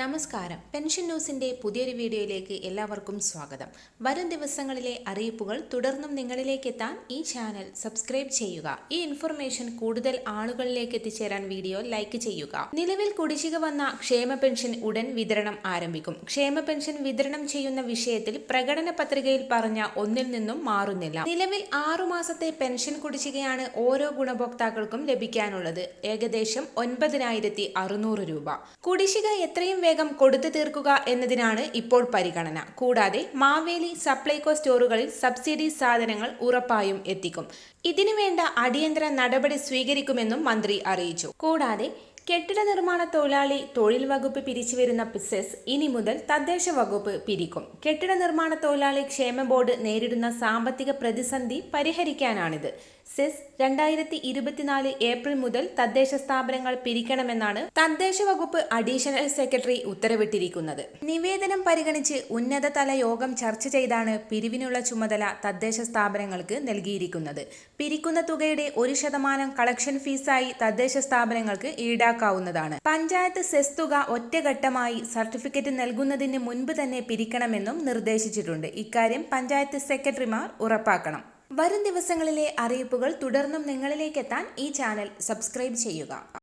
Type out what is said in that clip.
നമസ്കാരം. പെൻഷൻ ന്യൂസിന്റെ പുതിയൊരു വീഡിയോയിലേക്ക് എല്ലാവർക്കും സ്വാഗതം. വരും ദിവസങ്ങളിലെ അറിയിപ്പുകൾ തുടർന്നും നിങ്ങളിലേക്ക് എത്താൻ ഈ ചാനൽ സബ്സ്ക്രൈബ് ചെയ്യുക. ഈ ഇൻഫർമേഷൻ കൂടുതൽ ആളുകളിലേക്ക് എത്തിച്ചേരാൻ വീഡിയോ ലൈക്ക് ചെയ്യുക. നിലവിൽ കുടിശ്ശിക വന്ന ക്ഷേമ പെൻഷൻ ഉടൻ വിതരണം ആരംഭിക്കും. ക്ഷേമ പെൻഷൻ വിതരണം ചെയ്യുന്ന വിഷയത്തിൽ പ്രകടന പത്രികയിൽ പറഞ്ഞ ഒന്നിൽ നിന്നും മാറുന്നില്ല. നിലവിൽ ആറു മാസത്തെ പെൻഷൻ കുടിശ്ശികയാണ് ഓരോ ഗുണഭോക്താക്കൾക്കും ലഭിക്കാനുള്ളത്. ഏകദേശം ഒൻപതിനായിരത്തി രൂപ. കുടിശ്ശിക എത്രയും വേഗം കൊടുത്തു തീർക്കുക എന്നതിനാണ് ഇപ്പോൾ പരിഗണന. കൂടാതെ മാവേലി സപ്ലൈകോ സ്റ്റോറുകളിൽ സബ്സിഡി സാധനങ്ങൾ ഉറപ്പായും എത്തിക്കും. ഇതിനുവേണ്ട അടിയന്തര നടപടി സ്വീകരിക്കുമെന്നും മന്ത്രി അറിയിച്ചു. കൂടാതെ കെട്ടിട നിർമ്മാണ തൊഴിലാളി തൊഴിൽ വകുപ്പ് പിരിച്ചുവരുന്ന പിസസ് ഇനി മുതൽ തദ്ദേശ വകുപ്പ് പിരിക്കും. കെട്ടിട നിർമ്മാണ തൊഴിലാളി ക്ഷേമ ബോർഡ് നേരിടുന്ന സാമ്പത്തിക പ്രതിസന്ധി പരിഹരിക്കാനാണിത്. സെസ് രണ്ടായിരത്തി ഇരുപത്തിനാല് ഏപ്രിൽ മുതൽ തദ്ദേശ സ്ഥാപനങ്ങൾ പിരിക്കണമെന്നാണ് തദ്ദേശ വകുപ്പ് അഡീഷണൽ സെക്രട്ടറി ഉത്തരവിട്ടിരിക്കുന്നത്. നിവേദനം പരിഗണിച്ച് ഉന്നതതല യോഗം ചർച്ച ചെയ്താണ് പിരിവിനുള്ള ചുമതല തദ്ദേശ സ്ഥാപനങ്ങൾക്ക് നൽകിയിരിക്കുന്നത്. പിരിക്കുന്ന തുകയുടെ ഒരു ശതമാനം കളക്ഷൻ ഫീസായി തദ്ദേശ സ്ഥാപനങ്ങൾക്ക് ഈടാക്കാവുന്നതാണ് പഞ്ചായത്ത് സെസ് തുക ഒറ്റഘട്ടമായി സർട്ടിഫിക്കറ്റ് നൽകുന്നതിന് മുൻപ് തന്നെ പിരിക്കണമെന്നും നിർദ്ദേശിച്ചിട്ടുണ്ട്. ഇക്കാര്യം പഞ്ചായത്ത് സെക്രട്ടറിമാർ ഉറപ്പാക്കണം. വരും ദിവസങ്ങളിലെ അറിയിപ്പുകൾ തുടർന്നും നിങ്ങളിലേക്കെത്താൻ ഈ ചാനൽ സബ്സ്ക്രൈബ് ചെയ്യുക.